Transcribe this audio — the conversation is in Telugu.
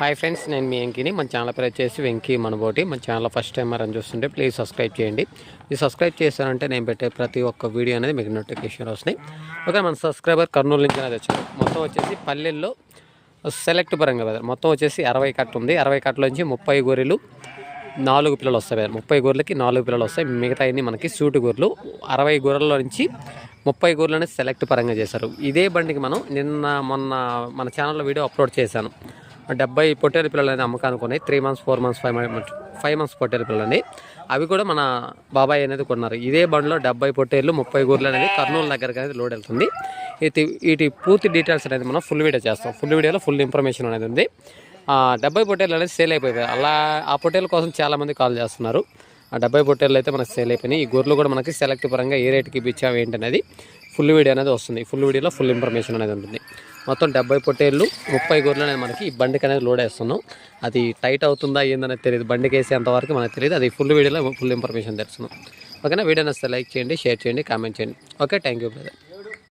హాయ్ ఫ్రెండ్స్ నేను మీ వెంకీని. మన ఛానల్ పేరు వచ్చేసి వెంకీ మనబోటి. మన ఛానల్ ఫస్ట్ టైం అని చూస్తుంటే ప్లీజ్ సబ్స్క్రైబ్ చేయండి. మీరు సబ్స్క్రైబ్ చేశారంటే నేను పెట్టే ప్రతి ఒక్క వీడియో అనేది మీకు నోటిఫికేషన్ వస్తున్నాయి. ఓకే మన సబ్స్క్రైబర్ కర్నూలు నుంచి అనేది వచ్చారు. మొత్తం వచ్చేసి పల్లెల్లో సెలెక్ట్ పరంగా బ్రదర్ మొత్తం వచ్చేసి అరవై కట్ట ఉంది. అరవై కట్టల నుంచి ముప్పై గొర్రెలు నాలుగు పిల్లలు వస్తాయి బ్రదర్ ముప్పై గొర్రెలకి నాలుగు పిల్లలు వస్తాయి. మిగతా అన్ని మనకి సూటు గొర్రెలు. అరవై గొర్రెల నుంచి ముప్పై గొర్రెలు అనేది సెలెక్ట్ పరంగా చేశారు. ఇదే బండికి మనం నిన్న మొన్న మన ఛానల్లో వీడియో అప్లోడ్ చేశాను. డెబ్బై పొట్టేలు పిల్లలని అమ్మకానికి ఉన్నాయి three months four months five months five months Potteru పిల్లలు అవి కూడా మన బాబాయ్ అనేది కొన్నారు. ఇదే బండ్లో డెబ్బై పొట్టేళ్ళు ముప్పై గొర్రెలు అనేది కర్నూలు దగ్గరకు అనేది లోడ్ వెళ్తుంది. ఇది వీటి పూర్తి డీటెయిల్స్ అనేది మనం ఫుల్ వీడియో చేస్తాం. ఫుల్ వీడియోలో ఫుల్ ఇన్ఫర్మేషన్ అనేది ఉంది. ఆ, డెబ్బై పొట్టేలు అనేది సేల్ అయిపోయాయి అలా ఆ పొట్టేల కోసం చాలామంది కాల్ చేస్తున్నారు. ఆ డెబ్బై పొట్టేళ్ళు అయితే మనకి సేల్ అయిపోయినాయి. ఈ గొర్రెలు కూడా మనకి సెలెక్ట్ పరంగా ఏ రేట్కి ఇప్పించాం ఏంటనేది ఫుల్ వీడియో అనేది వస్తుంది. ఫుల్ వీడియోలో ఫుల్ ఇన్ఫర్మేషన్ అనేది ఉంటుంది. మొత్తం డెబ్బై పొట్టేళ్ళు ముప్పై గొర్రెలు అనేది మనకి ఈ బండికి అనేది లోడ్ వేస్తున్నాం అది టైట్ అవుతుందా ఏందనేది తెలియదు బండికి వేసేంత మనకు తెలియదు అది ఫుల్ వీడియోలో ఫుల్ ఇన్ఫర్మేషన్ తెలుస్తున్నాం ఓకేనా? వీడియో నచ్చితే లైక్ చేయండి షేర్ చేయండి కామెంట్ చేయండి. Okay thank you brother